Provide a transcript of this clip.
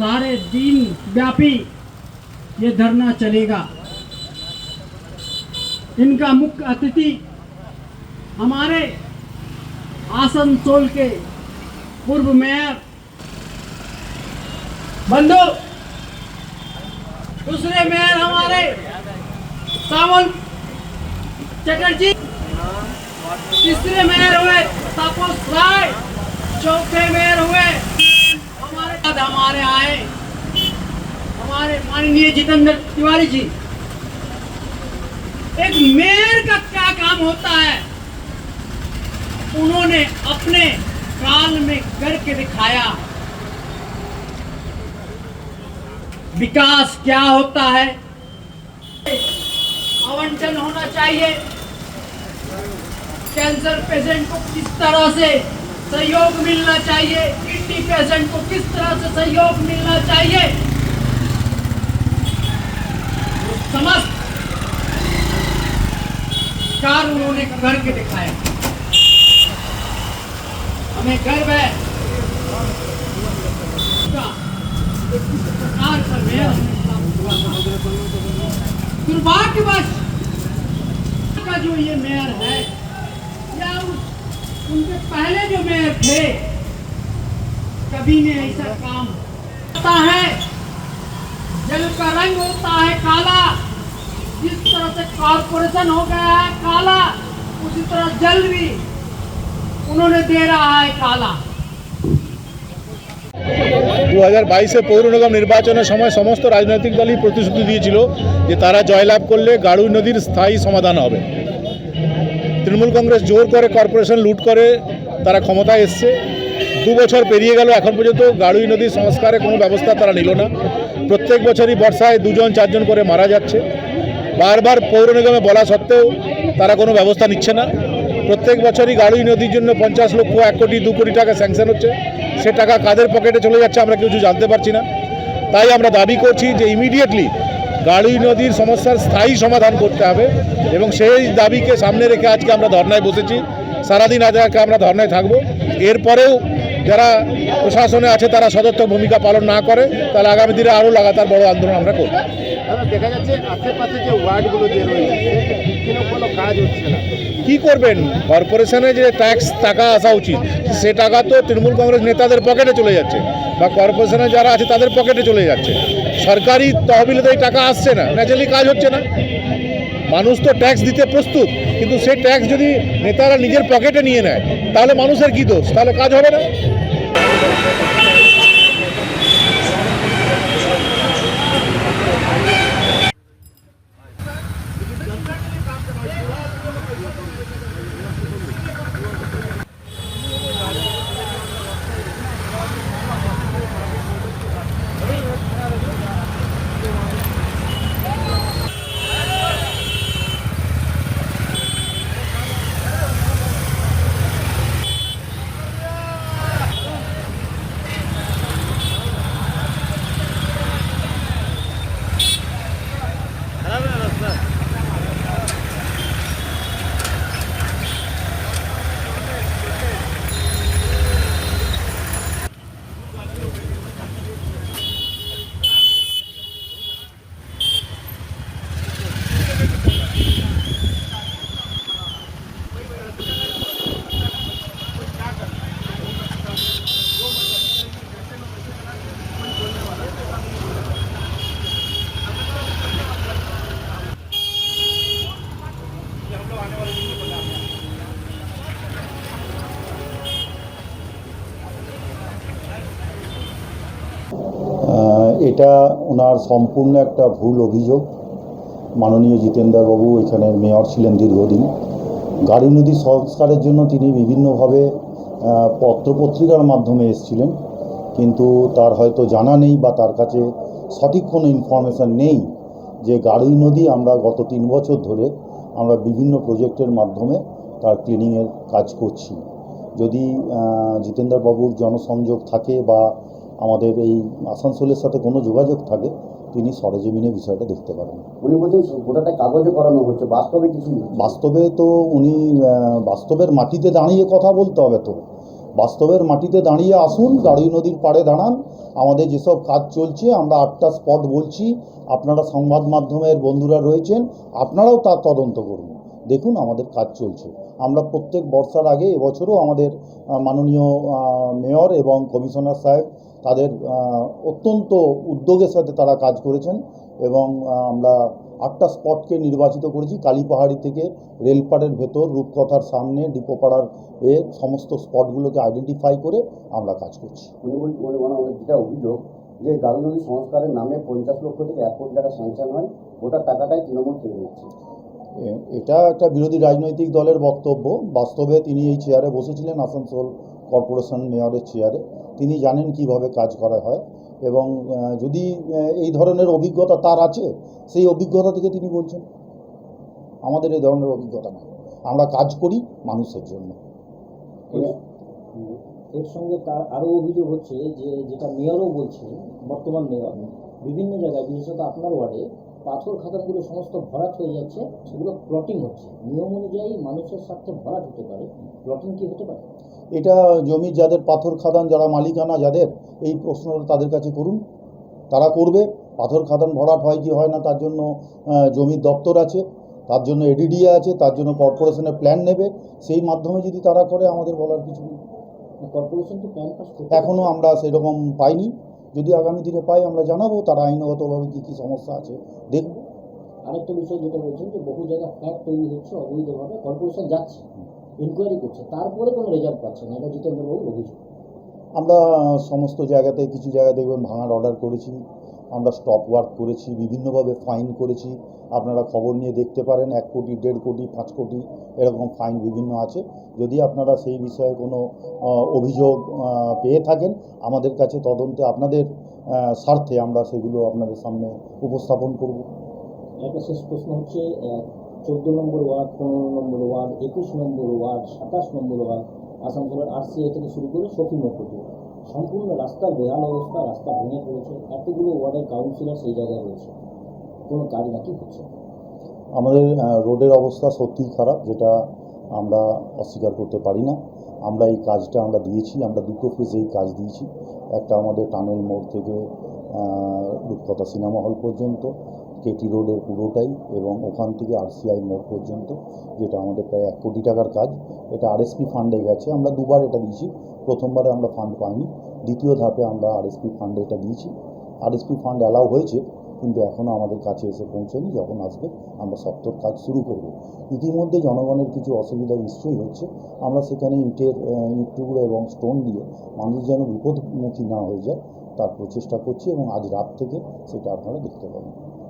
सारे दिन व्यापी ये धरना चलेगा। इनका मुख्य अतिथि हमारे आसनसोल के पूर्व मेयर। बंधु, दूसरे मेयर हमारे सावंत चटर्जी। तीसरे मेयर हुए तापस राय। चौथे मेयर हुए बाद हमारे आए। हमारे माननीय जितेंद्र तिवारी जी, एक मेयर का क्या काम होता है? उन्होंने अपने काल में करके दिखाया। विकास क्या होता है? आवंटन होना चाहिए। कैंसर पेशेंट को किस तरह से सहयोग मिलना चाहिए? किडनी पेशेंट को किस तरह से सहयोग मिलना चाहिए? समस्त कार्य उन्होंने गर्व है। प्रकार का मेयर हमें प्राप्त हुआ था दुर्भाग्यवश का जो ये मेयर है, या उस, उनके पहले जो मेयर थे कभी ने ऐसा काम होता है जल का रंग होता है काला जिस तरह से कॉरपोरेशन हो गया है काला उसी तरह जल भी उन्होंने दे रहा है काला দু হাজার বাইশে পৌর নিগম নির্বাচনের সময় সমস্ত রাজনৈতিক দলই প্রতিশ্রুতি দিয়েছিল যে তারা জয়লাভ করলে গাড়ুই নদীর স্থায়ী সমাধান হবে তৃণমূল কংগ্রেস জোর করে কর্পোরেশন লুট করে তারা ক্ষমতায় এসছে দু বছর পেরিয়ে গেল, এখন পর্যন্ত গাড়ুই নদীর সংস্কারে কোনো ব্যবস্থা তারা নিল না। প্রত্যেক বছরই বর্ষায় দুজন, চারজন করে মারা যাচ্ছে। বারবার পৌর নিগমে বলা সত্ত্বেও তারা কোনো ব্যবস্থা নিচ্ছে না। প্রত্যেক বছরই গাড়ুই নদীর জন্য পঞ্চাশ লক্ষ, এক কোটি, দু কোটি টাকা স্যাংশন হচ্ছে। সে টাকা কাদের পকেটে চলে যাচ্ছে আমরা কিছু জানতে পারছি না। তাই আমরা দাবি করছি যে ইমিডিয়েটলি গাড়ুই নদীর সমস্যার স্থায়ী সমাধান করতে হবে এবং সেই দাবিকে সামনে রেখে আজকে আমরা ধর্নায় বসেছি। সারাদিন আজকে আমরা ধর্নায় থাকব। এরপরেও যারা প্রশাসনে আছে তারা সদর্থক ভূমিকা পালন না করে তাহলে আগামী দিনে আরও লাগাতার বড় আন্দোলন আমরা করব। দেখা যাচ্ছে আশেপাশে যে ওয়ার্ডগুলো যে রয়েছে কোনো কাজ হচ্ছে না। কি করবেন? কর্পোরেশনে যে ট্যাক্স টাকা আসা উচিত সে টাকা তো তৃণমূল কংগ্রেস নেতাদের পকেটে চলে যাচ্ছে বা কর্পোরেশনে যারা আছে তাদের পকেটে চলে যাচ্ছে। সরকারি তহবিলে তো এই টাকা আসছে না ন্যাচারালি কাজ হচ্ছে না। মানুষ তো ট্যাক্স দিতে প্রস্তুত, কিন্তু সেই ট্যাক্স যদি নেতারা নিজের পকেটে নিয়ে নেয়, তাহলে মানুষের কি দোষ? তাহলে কাজ হবে না? এটা ওনার সম্পূর্ণ একটা ভুল অভিযোগ। মাননীয় জিতেন্দ্রবাবু এখানের মেয়র ছিলেন দীর্ঘদিন। গাড়ি নদী সংস্কারের জন্য তিনি বিভিন্নভাবে পত্রপত্রিকার মাধ্যমে এসেছিলেন। কিন্তু তার হয়তো জানা নেই বা তার কাছে সঠিক কোনো ইনফরমেশান নেই যে গাড়ুই নদী আমরা গত তিন বছর ধরে আমরা বিভিন্ন প্রজেক্টের মাধ্যমে তার ক্লিনিংয়ের কাজ করছি। যদি জিতেন্দ্রবাবুর জনসংযোগ থাকে বা আমাদের এই আসানসোলের সাথে কোনো যোগাযোগ থাকে তিনি সরেজমিনে বিষয়টা দেখতে পারেন। উনি বলছেন গোটাটা কাগজে করানো হচ্ছে বাস্তবে কিছু বাস্তবে তো উনি বাস্তবের মাটিতে দাঁড়িয়ে কথা বলতে হবে তো। বাস্তবের মাটিতে দাঁড়িয়ে আসুন গাড়ি নদীর পাড়ে দাঁড়ান। আমাদের যেসব কাজ চলছে আমরা আটটা স্পট বলছি আপনারা সংবাদ মাধ্যমের বন্ধুরা রয়েছেন আপনারাও তার তদন্ত করুন। দেখুন আমাদের কাজ চলছে। আমরা প্রত্যেক বর্ষার আগে এবছরও আমাদের মাননীয় মেয়র এবং কমিশনার সাহেব তাদের অত্যন্ত উদ্যোগের সাথে তারা কাজ করেছেন এবং আমরা আটটা স্পটকে নির্বাচিত করেছি। কালীপাহাড়ি থেকে রেলপাড়ের ভেতর রূপকথার সামনে ডিপোপাড়ার এ সমস্ত স্পটগুলোকে আইডেন্টিফাই করে আমরা কাজ করছি। মানে যেটা অভিযোগ যে নদী সংস্কারের নামে পঞ্চাশ লক্ষ থেকে এক কোটি টাকা স্যাংশন হয় ওটার টাকাটাই তৃণমূল খেয়ে নিচ্ছে। এটা একটা বিরোধী রাজনৈতিক দলের বক্তব্য। বাস্তবে তিনি এই চেয়ারে বসেছিলেন আসানসোল কর্পোরেশন মেয়রের চেয়ারে তিনি জানেন কীভাবে কাজ করা হয় এবং যদি এই ধরনের অভিজ্ঞতা তার আছে, সেই অভিজ্ঞতা থেকে তিনি বলছেন। আমাদের এই ধরনের অভিজ্ঞতা নেই। আমরা কাজ করি মানুষের জন্য। এর- সঙ্গে তার আরও অভিযোগ হচ্ছে যে, যেটা মেয়রও বলছেন, বর্তমান মেয়র, বিভিন্ন জায়গায়, বিশেষত আপনার ওয়ার্ডে পাথর খাদানগুলো সমস্ত ভরাট হয়ে যাচ্ছে সেগুলো প্লটিং হচ্ছে। নিয়ম অনুযায়ী মানুষের স্বার্থে ভরাট হতে পারে। প্লটিং কি হতে পারে? এটা জমির যাদের পাথর খাদান যারা মালিকানা যাদের এই প্রশ্নটা তাদের কাছে করুন। তারা করবে। পাথর খাদান ভরাট হয় কি হয় না তার জন্য জমির দপ্তর আছে তার জন্য এডিডিএ আছে তার জন্য কর্পোরেশনের প্ল্যান নেবে। সেই মাধ্যমে যদি তারা করে আমাদের বলার কিছু নেই। কর্পোরেশন কি প্ল্যান এখনও আমরা সেরকম পাইনি। যদি আগামী দিনে পাই আমরা জানাব তারা আইনগতভাবে কী কী সমস্যা আছে। দেখব। আরেকটা বিষয় যেটা বলছেন যে বহু জায়গায় ফ্ল্যাট তৈরি হচ্ছে অবৈধভাবে কর্পোরেশন যাচ্ছে ইনকোয়ারি করছে তারপরে কোনো রেজাল্ট পাচ্ছে না। এটা জিতেন্দ্রবাবুর অভিযোগ। আমরা সমস্ত জায়গাতে কিছু জায়গা দেখবেন ভাঙার অর্ডার করেছি। আমরা স্টপ ওয়ার্ক করেছি, বিভিন্নভাবে ফাইন করেছি। আপনারা খবর নিয়ে দেখতে পারেন, এক কোটি, দেড় কোটি, পাঁচ কোটি, এরকম ফাইন বিভিন্ন আছে। যদি আপনারা সেই বিষয়ে কোনো অভিযোগ পেয়ে থাকেন, আমাদের কাছে তদন্তে, আপনাদের স্বার্থে আমরা সেগুলো আপনাদের সামনে উপস্থাপন করব। একটা শেষ প্রশ্ন হচ্ছে চোদ্দ নম্বর ওয়ার্ড, পনেরো নম্বর ওয়ার্ড, একুশ নম্বর ওয়ার্ড, সাতাশ নম্বর ওয়ার্ড, আসানসোলের আরসিআই থেকে শুরু করে শফি মকুটি সম্পূর্ণ রাস্তার বেহাল অবস্থা, রাস্তা ভেঙে পড়েছে। এতগুলো ওয়ার্ডের কাউন্সিলর সেই জায়গায় রয়েছে। কোনো কাজ নাকি হচ্ছে। আমাদের রোডের অবস্থা সত্যিই খারাপ, যেটা আমরা অস্বীকার করতে পারি না। আমরা এই কাজটা আমরা দিয়েছি, আমরা দুটো ফেজে এই কাজ দিয়েছি। একটা আমাদের টানেল মোড় থেকে রূপকথা সিনেমা হল পর্যন্ত কেটি রোডের পুরোটাই এবং ওখান থেকে আরসিআই মোড় পর্যন্ত, যেটা আমাদের প্রায় এক কোটি টাকার কাজ, এটা আরএসপি ফান্ডে গেছে। আমরা দুবার এটা দিয়েছি। প্রথমবারে আমরা ফান্ড পাইনি। দ্বিতীয় ধাপে আমরা আরএসপি ফান্ডে এটা দিয়েছি। আরএসপি ফান্ড অ্যালাউ হয়েছে, কিন্তু এখনও আমাদের কাছে এসে পৌঁছয়নি। যখন আসবে, আমরা সত্তর কাজ শুরু করব। ইতিমধ্যে জনগণের কিছু অসুবিধা নিশ্চয়ই হচ্ছে। আমরা সেখানে ইটের ইট টুকরো এবং স্টোন দিয়ে মানুষ যেন বিপদমুখী না হয়ে যায়, তার প্রচেষ্টা করছি এবং আজ রাত থেকে সেটা আপনারা দেখতে পাবেন।